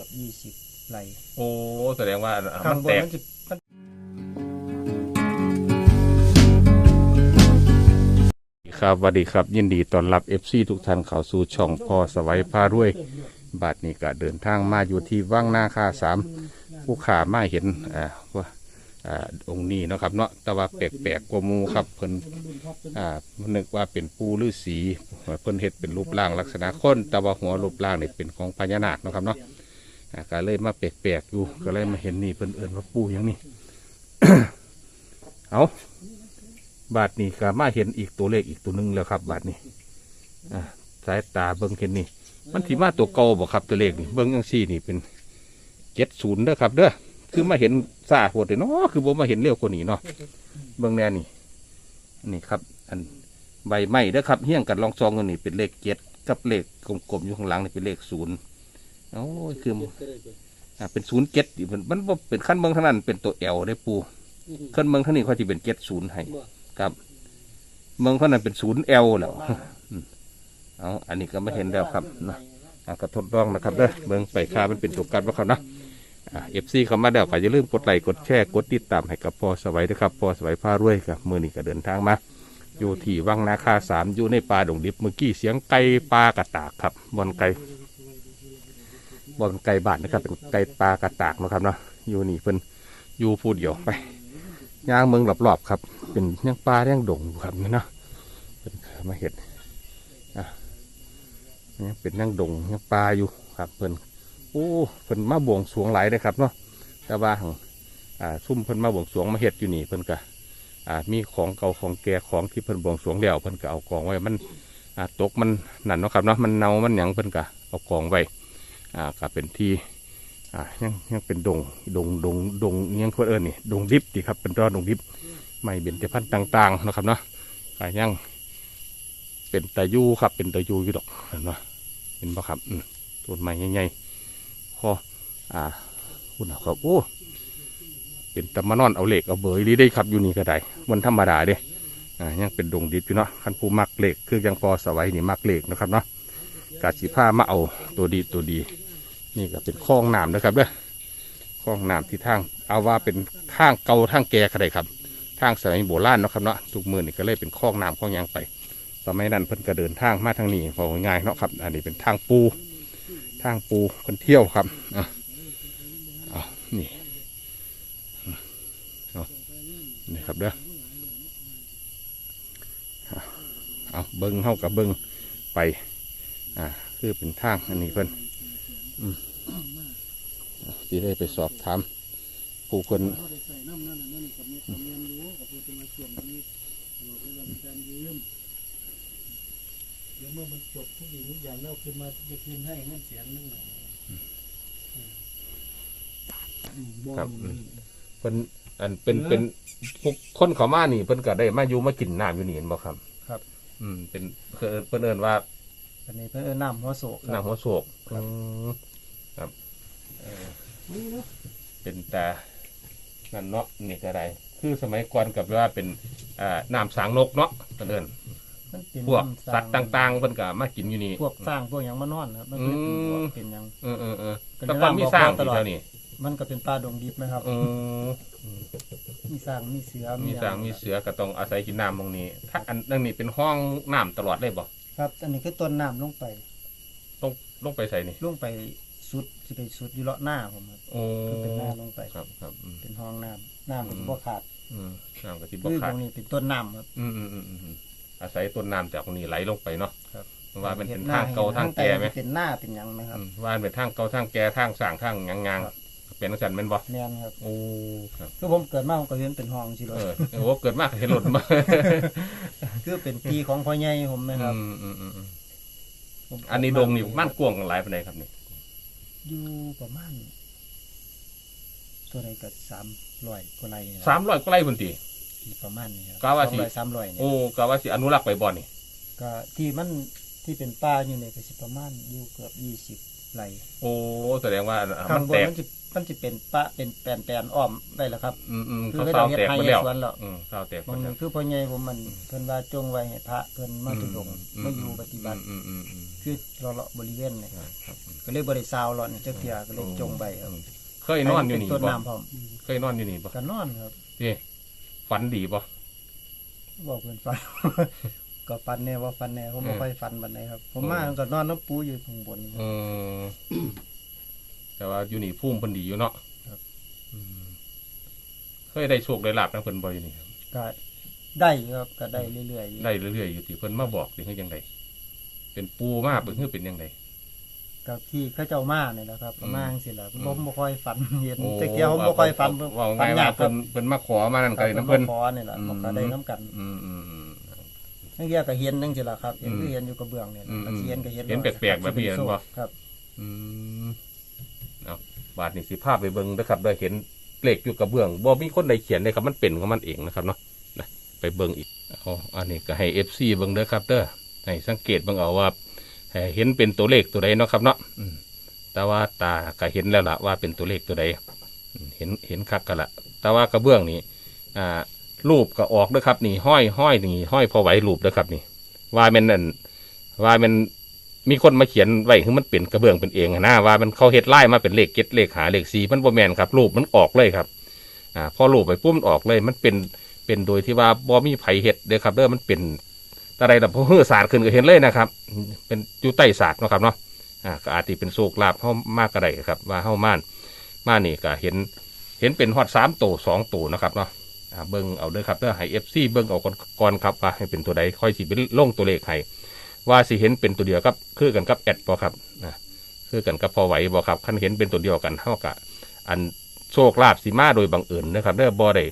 กือบยี่สิบไร่โอ้แสดงว่าอ่าข้ามังนบแตนกมันจะมันครับสวัสดีครับ ยินดีต้อนรับเอฟซีทุกท่านเข้าสู่ช่องพ่อสวัยพารวยบาทนี้ก็เดินทางมาอยู่ที่ว่างนาคาสามผู้ขามาเห็นอ่าว่าอ่าองค์นี้เนาะครับเนาะแต่ว่าแปลกๆกว่าหมูครับเพิ่นอ่านึกว่าเป็นปูฤาษีเพิ่นเฮ็ดเป็นรูปร่างลักษณะคนแต่ว่าหัวรูปร่างนี่เป็นของพญานาคเนาะครับเนาะ อ่าก็เลยมาแปลกๆอยู่ก็เลยมาเห็นนี่เพิ่นเอิ้นว่าปูอย่างนี้ เอาบาทนี้ก็มาเห็นอีกตัวเลขอีกตัวหนึ่งแล้วครับ บาทนี้อ่าสายตาเบิ้งเห็นนี่ มันที่มาตัวเก่าบ่ครับตัวเลขนี่เบิ้งยังซี่นี่เป็นเจ็ดศูนย์เด้อครับเด้อคือมาเห็นซาโหดเลยเนาะคือผมมาเห็นเร็วกว่านี้เนาะเบิ้งแน่นี่นนี้ครับ อันใบไม้เด้อครับเฮี้ยงกันลองซองกันนี่เป็นเลขเจ็ดกับเลขกลมๆอยู่ข้างหลังนี่เป็นเลขศูนย์ โอ้ยคือมันอ่าเป็นศูนย์เจ็ดมันมันบ่เป็นขั้นเบิ้งเท่านั้นเป็นตัวเอลได้อปูขั้นเบิ้งเท่านี้เขาจะเป็นเจ็ดศูนย์ให้ครับเมืองเท่านั้นเป็นศูนย์เอลแล้วอืมเอาอันนี้ก็ไม่เห็นแล้วครับนะอะก็ทดลองนะครับเด้อเมืองไปค่ามันเป็นตัวกันว่าเขานะเอฟซีเข้ามาแล้วก็อย่าลืมกดไลค์กดแชร์กดติดตามให้กับพอสวัยด้วยครับพอสวัยพารวยครับมือนี้ก็เดินทางมาอยู่ที่วังนาคาสามอยู่ในป่าดงดิบเมื่อกี้เสียงไก่ปลากระตากครับบอนไก่ บอนไก่บ้านนะครับเป็นไก่ปลากระตากนะครับเนาะอยู่นี่เพิ่นอยู่พูดเดียวไปย่างเมืองรอบๆครับ เป็นย่างปลาย่างดงอยู่ครับนี่เนาะเป็นมาเห็ดอะนี่เป็นย่างดงย่างปลาอยู่ครับเพิ่นโอ้เพิ่นมาบวงสรวงหลายเลยครับเนาะแต่ว่าหั่งอ่าซุ่มเพิ่นมาบวงสรวงมาเห็ดอยู่นี่เพิ่นก็อ่ามีของเก่าของแก่ของที่เพิ่นบวงสรวงแล้วเพิ่นก็เอากองไว้มันอ่าตกมันนั่นเนาะครับเนาะมันเน่ามันหยังเพิ่นก็เอากองไว้ อ่าก็เป็นที่อ่ายังยังเป็นดงดงดงดงยังคนเอิญนี่ดงดิบดีครับเป็นรอดงดิบไม่เบญจพรรณต่างๆนะครับเนาะก็ยังเป็นตะยูครับ เป็นตะยูอยู่ดอกเห็นปะเห็นปะครับอืมต้นไม้ใหญ่ๆพออ่าคุณครับโอ้เป็นตะมานอนเอาเหล็กเอาเบยดีได้ครับอยู่นี่ก็ได้มันธรรมดาเด้อ่ายังเป็นดงดิบอยู่เนาะคันผู้มักเหล็กคือยังพอสวัยนี่มักเหล็กนะครับเนาะกาสีผ้ามาเอาตัวดีตัวดี นี่ก็เป็นคลองน้ำนะครับเด้อคลองน้ำที่ทางเอาว่าเป็นทางเก่าทางแก่ก็ได้ครับ ทางสมัยโบราณเนาะครับเนาะทุกมือนี่ก็เลยเป็นคลองน้ำคลองยางไปสมัยนั้นเพิ่นก็เดินทางมาทางนี้พอง่ายเนาะครับ อันนี้เป็นทางปู ทางปูเพิ่นเที่ยวครับอะเอนี่เนี่ครับเด้อเอาเอาเบิ้งเข้ากับเบิ้งไป อ่า คือเป็นทางอันนี้เพิ่น ที่ได้ไปสอบถามผู้คนเดี๋ยวเมื่อมันจบทุกอย่างทุกอย่างแล้วคือมาจะคืนให้เงินเสียนนึงครับอืมเพิ่นอันเป็นเป็นพวกคนเขามานี่เพิ่นก็ได้มาอยู่มากินน้ำอยู่นี่เห็นบ่ครับ ครับ อืมเป็นเพิ่นเพิ่นเอิ้นว่า อันนี้เพื่อน้ำหัวโศกครับน้ำหัวโศกอืมครับเออ เป็นแต่นั่นเนาะนี่ก็ได้คือสมัยก่อนกับว่าเป็นอ่าน้ำสางนกเนาะเพิ่นเอิ้นมันเป็นพวกน้ำสัตว์ต่างๆเพิ่นก็มากินอยู่นี่ พวกสร้างพวกอย่างมานอนครับมันเป็นพวกเป็นอย่างเออเออเออเป็นแต่ก่อนมีสร้างตที่ลอดเท่านี้มันก็เป็นปลาดงดิบไหมครับ เออมีสร้างมีเสือมีสร้างมีเสือก็ต้องอาศัยกินน้ำตรงนี้ ถ้าอันนั่นนี่เป็นห้องน้ำตลอดเลยบ่ครับ อันนี้คือต้นน้ำลงไป ต้องลงไปใส่นี่ลงไป สุดสิไปสุดอยู่เลาะหน้าผมครับโอ้คือเป็นหน้าลงไปครับครับอืม เป็นห้องน้ำน้ำมันบ่ขาดอืมน้ำกะทิบคือขาตดรงนี้เป็นต้นน้ำครับ อืมอืมอืมอืมอาศัยต้นน้ำจากตรงนี้ไหลลงไปเนาะครับ ว่ามันเป็นทางเก่าทางแก่ไหมเป็นหน้าเป็นหยังไหมครับ อืมว่ามันเป็นทางเก่าทางแก่ทางสร้างทางหยังงางครับ เป็นจังสันแม่นบ่แม่นครับ โอ้ครับ คือผมเกิดมาผมก็เห็นเป็นห้องสิเลเอยอโอ้เกิดมากเห็นหล่นมาคือเป็นปีของพ่อใหญ่ผมไหมครับ อืมอืมอืมอืมผมอันนี้ดงนี่มันกว้างหลายปานใดครับนี่ อยู่ประมาณตัวใดก็สามร้อยกว่าไรนี่แหละสามร้อยกว่าไร่พุ่นติที่ประมาณนี้ครับกะว่าสิสามร้อยสามร้อยเนี่ยโอ้ก็ว่าสิอนุรักษ์ไปบ่นี่ก็ที่มันที่เป็นป่าอยู่เนี่ยก็สิประมาณอยู่เกือบยี่สิบ ไหลโอ้แสดงว่าอ่าข้ามังนบแตนกมันจะมันจะเป็นปะเป็นแปลนแปลนอ้อมได้แล้วครับ อืมอืมคืเขาอให้เศร้าเราเฮ็ดแตกให้หมดแล้วสวนแล้วอืมเศร้าแตกหมมัดนแล้วคือพ่อใหญ่ผมมันเพิ่นว่าจงไว้ให้พระเพิ่นมาทุดงค์มาอยู่ปฏิบัติอืมอืมอืมคือเลาะๆบริเวณนี่อืมครับก็เลยบ่ได้ซาวเลาะนี่จักเที่ยก็เลยจงไว้ครับเคยนอนอยู่นี่เป็ต้นบ่น้ำพร้อมเคยนอนอยู่นี่บ่ก็นอนครับนี่ฝันดีบ่บอกเพิ่นฟัน ก็ฟันแน่ว่าฟันแน่ผมบ่เออค่อยฟันบันไดครับ ผมเออมาก็นอนน้ำปูอยู่ข้างบนเออแต่ว่าอยู่นี่พุ่มเพิ่นดีอยู่เนาะครับอืมเคยได้โชคได้ลาบนะเพิ่นบ่อยู่นี่ครับก็ได้อยู่ครับก็ได้เรื่อยๆอยู่ได้เรื่อยๆอยู่ที่เพิ่นมาบอกสิคือจังไดเป็นปูมาเป็นคือเป็นจังไดกับที่เขาเจ้ามานี่แหละครับอืมมาจังซี่ล่ะอืมผมบ่ค่อยฝันเห็นโอ้แต่เกียวผมบ่ค่อยฝันว่าฝัไงนว่ายากคเพิ่รับนเพิ่นมาขอมานั่นครักันบน้ำเพิ่นขอนี่ล่ะอืมผมก็ได้น้ำกัน อืม อืมอืมทั้งเกียก็เห็นจังซี่ล่ะครับเห็นอืมคือเห็นอยู่กระเบื้องนี่อืมล่ะเห็นก็เห็นเห็นแปลกๆแบบนี้เห็นบ่ ครับ อืมเอาบาทนี่สิภาพไปเบิ่งนะครับได้เห็นเลขอยู่กระเบื้องบ่มีคนใดเขียนเลยครับมันเป็นของมันเองนะครับเนาะนะไปเบิ่งอีกเอาอันนี้ก็ให้ FC เบิ่งเด้อครับเด้อให้สังเกตเบิ่งเอาว่าให้เห็นเป็นตัวเลขตัวใดเนาะครับเนาะอืมแต่ว่าตาก็เห็นแล้วล่ะว่าเป็นตัวเลขตัวใดอืมเห็นเห็นคักกันละแต่ว่ากระเบื้องนี่อ่า รูปก็ออกเด้อครับ นี่ห้อยห้อยนี่ห้อยพอไหวรูปเด้อครับนี่ว่ามันนั่นว่ามันมีคนมาเขียนไว้คือมันเป็นกระเบื้องเป็นเองนะว่ามันเขาเฮ็ดไล่มาเป็นเลขเก็ดเลขหาเลขสีมันบ่แมนครับ รูปมันออกเลยครับ อ่า พอรูปไปปุ๊บมันออกเลย มันเป็นเป็นโดยที่ว่าบ่มีไผเฮ็ดเด้อครับเด้อมันเป็นอะไรแบบพอเฮือศาสตร์ขึ้นก็เห็นเลยนะครับ เป็นอยู่ใต้ศาสตร์เนาะครับเนาะอ่าก็อาจจะเป็นโชคลาภเฮามากก็ได้ครับ ว่าเฮาม่านม่านนี่ก็เห็น เห็นเป็นฮอดสามตัวสองตัวนะครับเนาะ เบิ่งเอาเด้อครับเด้อให้ FC เบิ่งเอาก่อนก่อนครับว่าให้เป็นตัวใดค่อยสิเป็นลงตัวเลขให้ว่าสิเห็นเป็นตัวเดียวกับคือกันกับแอดบ่ครับนะคือกันกับพอไหวบ่ครับคันเห็นเป็นตัวเดียวกันเท่ากับอันโชคลาภสีมาโดยบังเอิญนะครับเด้อบ่ได้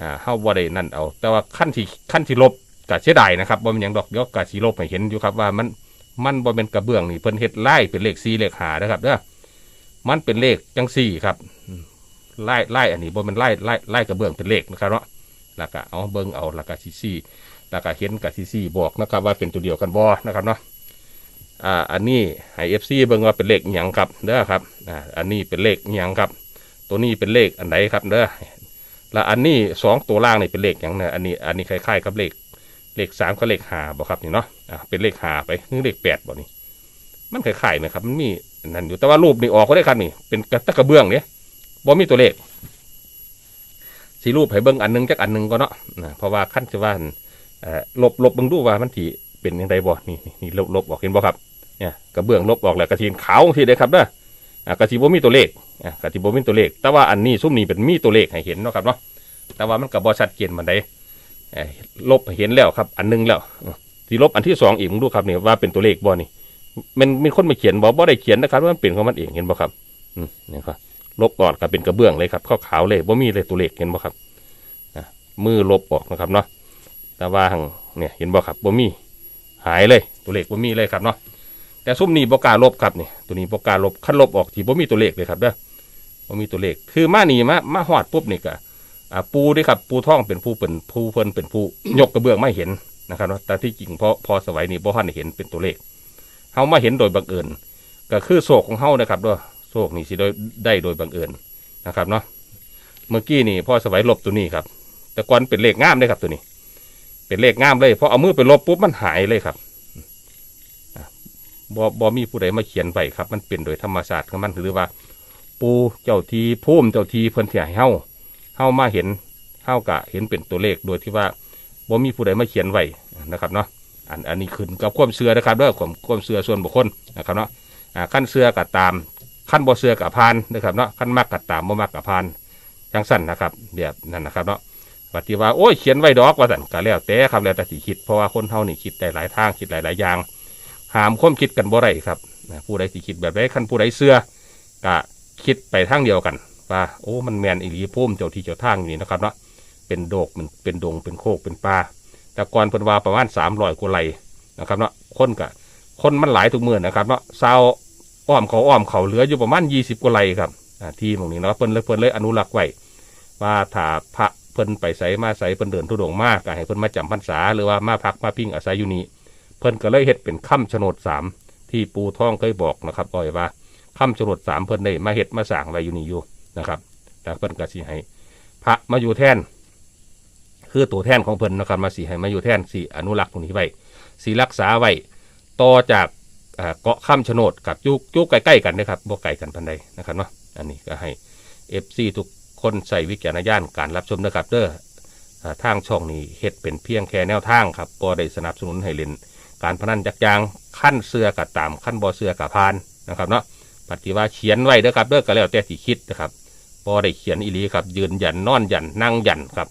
อ่าเฮาบ่ได้นั่นเอา แต่ว่าขั้นที่ขั้นที่ลบก็เสียดายนะครับบ่เป็นหยังดอกเดี๋ยวก็สิลบให้เห็นอยู่ครับว่ามันมันบ่เป็นกระเบื้องนี่เพิ่นเฮ็ดไล่เป็นเลข4เลข5นะครับเด้อมันเป็นเลขจังซี่ครับ ไล่ไล่อันนี้บ่มันไล่ไล่ไล่กระเบื้องเป็นเลขนะครับเนาะแล้วก็เอาเบิ่งเอาแล้วก็สิซี่แล้วก็เห็นกับซีซีบอกนะครับว่าเป็นตัวเดียวกันบอนะครับเนาะอ่าอันนี้ให้เอฟซีเบิ่งว่าเป็นเลขหยังครับเด้อครับอ่าอันนี้เป็นเลขหยังครับ ตัวนี้เป็นเลขอันไหนครับเด้อแล้วอันนี้สองตัวล่างนี่เป็นเลขหยังเนี่ยอันนี้อันนี้คล้ายๆกับเลขเลขสามกับเลขห้าบ่ครับนี่เนาะอ่าเป็นเลขห้าไปนี่เลขแปดบ่นี่มันคล้ายๆไหมครับมันมีนั่นอยู่แต่ว่ารูปนี่ออกก็ได้ครับนี่เป็นกระตะกระเบื้องเนี่ย บ่มีตัวเลขสีรูปให้เบิ่งอันหนึงจากอันหนึงก็เนาะนะเพราะว่าขั้นจะว่าลบลบเบิ่งดูว่ามันที่เป็นยังไงบ่นี่นี่นี่ลบลบออกเห็นบ่ครับเนี่ยกระเบื้องลบออกแล้วกระทีนขาวที่ได้ครับเด้ออ่ากระทีบ่มีตัวเลขกระทีบ่มีตัวเลข แต่ว่าอันนี้ซุ้มนี้เป็นมีตัวเลขให้เห็นเนาะครับเนาะแต่ว่ามันก็บ่ชัดเจนปานใดเอ่อลบเห็นแล้วครับ อันหนึงแล้วสิลบอันที่สองอีกมึงดูครับนี่ว่าเป็นตัวเลขบ่นี่มันมีคนมาเขียนบ่บ่ได้เขียนนะครับว่ามันเป็นของมันเองเห็นบ่ครับ อืมนี่ครับ ลบออกก็เป็นกระเบื้องเลยครับข้อขาวเลยบ่มีเลยตัวเลขเห็นบ่ครับมือลบออกนะครับเนาะแต่ว่าหังเนี่ยเห็นบ่ครับบ่มีหายเลยตัวเลขบ่มีเลยครับเนาะแต่ซุ้มนี้บ่กล้าลบครับนี่ตัวนี้บ่กล้าลบคันลบออกที่บ่มีตัวเลขเลยครับเด้อบ่มีตัวเลขคือมานี่มามาฮอดปุ๊บนี่ก็ปูด้ครับปูท่องเป็นผู้เป็นผู้เพิ่นเป็นผู้ยกกระเบื้องไม่เห็นนะครับเนาะแต่ที่จริงพอพอสวัยนี้บ่ทันเห็นเป็นตัวเลขเฮามาเห็นโดยบังเอิญก็คือโศกของเฮานะครับเด้อ โศกนี่สิโดยได้โดยบังเอิญนะครับเนาะเมื่อกี้นี่พ่อสวัยลบตัวนี้ครับ แต่ก่อนเป็นเลขง่ามเลยครับตัวนี้ เป็นเลขง่ามเลยพอเอามือไปลบปุ๊บมันหายเลยครับบอบอมีผู้ใดมาเขียนไว้ครับ มันเป็นโดยธรรมศาสตร์ของมันหรือว่า ปูเจ้าทีพุ่มเจ้าทีเพิ่นเสียให้าเฮ้ามาเห็นเฮ้ากะเห็นเป็นตัวเลขโดยที่ว่าบ่มีผู้ใดมาเขียนไว้นะครับเนาะอันอันนี้ขึ้นกับความเชื่อนะครับเด้อความความเชื่อส่วนบุคคลนะครับเนาะขั้นเชื่อกับตาม ขั้นบ่เชื่อกับพานนะครับเนาะขั้นมากกับตามบ่มากกับพานจังสั้นนะครับ แบบนั้นนะครับเนาะปฏิว่าโอ้ยเขียนไว้ดอกว่าสันก็แล้วแต่ครับแล้วแต่สิคิดเพราะว่าคนเฮานี่คิดได้หลายทางคิดหลายหลายอย่างหามความคิดกันบ่ได้ครับผู้ใดสิคิดแบบใดคันผู้ใดเชื่อก็คิดไปทางเดียวกันว่าโอ้มันแมนอีหลีพุ่มเจ้าที่เจ้าทางอยู่นี่นะครับเนาะเป็นโดกมันเป็นดงเป็นโคกเป็นป่าแต่ก่อนเพิ่นว่าประมาณสามร้อยกว่าไร่นะครับเนาะคนกะคนมันหลายทุกเมื่อนะครับเนาะชาว อ้อมเขาอ้อมเขาเหลืออยู่ประมาณยี่สิบกว่าไร่ครับที่ตรงนี้เนาะเพิ่นเลยเพิ่นเลยอนุรักษ์ไว้ว่าถ้าพระเพิ่นไปใส่มาใส่เพิ่นเดินทุดงมากก็ให้เพิ่นมาจำพรรษาหรือว่ามาพักมาพิงอาศัยอยู่นี่เพิ่นก็เลยเฮ็ดเป็นค่ำโฉนดสามที่ปูท่องเคยบอกนะครับบอกไว้ว่าคำชนดสามเพิ่นได้มาเฮ็ดมาสร้างไว้อยู่นี่อยู่นะครับแล้วเพิ่นก็สิให้พระมาอยู่แทนคือตัวแทนของเพิ่นนะครับมาสิให้มาอยู่แทนสิอนุรักษ์ตรงนี้ไว้สิรักษาไว้ต่อจาก เกาะข้ามชะโนดกับยุกยุกใกล้ๆกันนะครับบ่ไกลกันพันใดนะครับเนาะอันนี้ก็ให้เอฟซีทุกคนใส่วิจารณญาณการรับชมนะครับเด้อทางช่องนี้เฮ็ดเป็นเพียงแค่แนวทางครับบ่ได้สนับสนุนให้เล่นการพนันจักยางขั้นเสือกับตามขั้นบ่เสือกับพานนะครับเนาะปฏิว่าเขียนไว้เด้อครับเด้อก็แล้วแต่สิคิดนะครับบ่ได้เขียนอีหลีครับ ยืนยันนอนยันนั่งยันครับ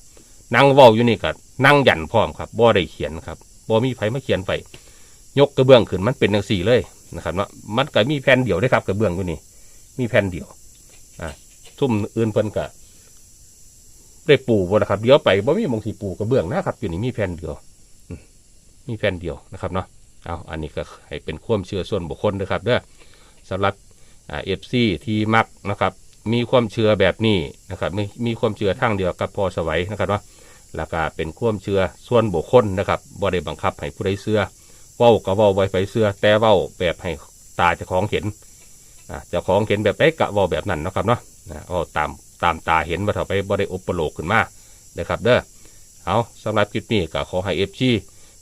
นั่งเว้าอยู่นี่ก็นั่งยันพร้อมครับบ่ได้เขียนครับบ่มีไผมาเขียนไป ยกกระเบื้องขึ้นมันเป็นจังสี่เลยนะครับเนามันก็มีแผ่นเดียวได้ครับกระเบื้องอยู่นี่ มีแผ่นเดียวอ่าซุ่มอื่นเพิ่นก็ได้ปูบ่นะครับเดี๋ยวไปบ่มีมงสีปูกระเบื้องนะครับ อยู่นี่มีแผ่นเดียวมีแผ่นเดียวนะครับเนาะเอาอันนี้ก็ให้เป็นความเชื่อส่วนบุคคลนะครับเด้อสำหรับเอฟซีที่มักนะครับ มีความเชื่อแบบนี้นะครับมีมีความเชื่อทางเดียวกับพอสวัยนะครับเนาแล้วก็เป็นความเชื่อส่วนบุคคลนะครับบ่ได้บังคับให้ผู้ใดเชื่อ เว้าก็เว้าไว้ไฟเสื้อแต่เว้าแบบให้ตาเจ้าของเห็นอ่าเจ้าของเห็นแบบไหนกะเว้าแบบนั้นนะครับเนาะอ่าเอาตามตามตาเห็นว่าเถาไปบ่ได้อุปโลกขึ้นมานะครับเด้อเอาสำหรับคลิปนี้ก็ขอให้เอฟซี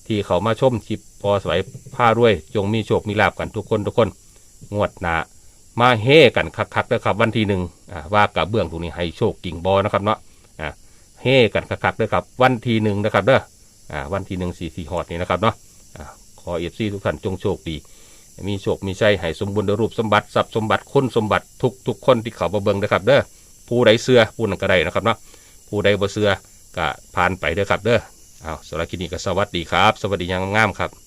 ที่เขามาชมคลิปพอสวยผ้ารวยจงมีโชคมีลาบกันทุกคนทุกคนงวดหน้ามาเฮกันคักๆเด้อครับวันที่หนึ่งอ่าว่ากระเบื้องตรงนี้ให้โชคกิ่งบอนะครับเนาะอ่าเฮกันคักๆเด้อครับวันที่หนึ่งนะครับเด้ออ่าวันที่หนึ่งสี่สี่หอดนี่นะครับเนาะ ขอเอฟซีทุกท่านจงโชคดี มีโชค มีชัยให้สมบูรณ์รูปสมบัติทรัพย์สมบัติคุณสมบัติทุกทุกคนที่เขาบาเบิงนะครับเด้อผู้ใดเสือผู้นั้นก็ได้นะครับเนาะผู้ใดบ่เสือก็ผ่านไปเด้อครับเด้อเอาสำหรับคลิปนี้ก็สวัสดีครับ สวัสดีอยังงามครับ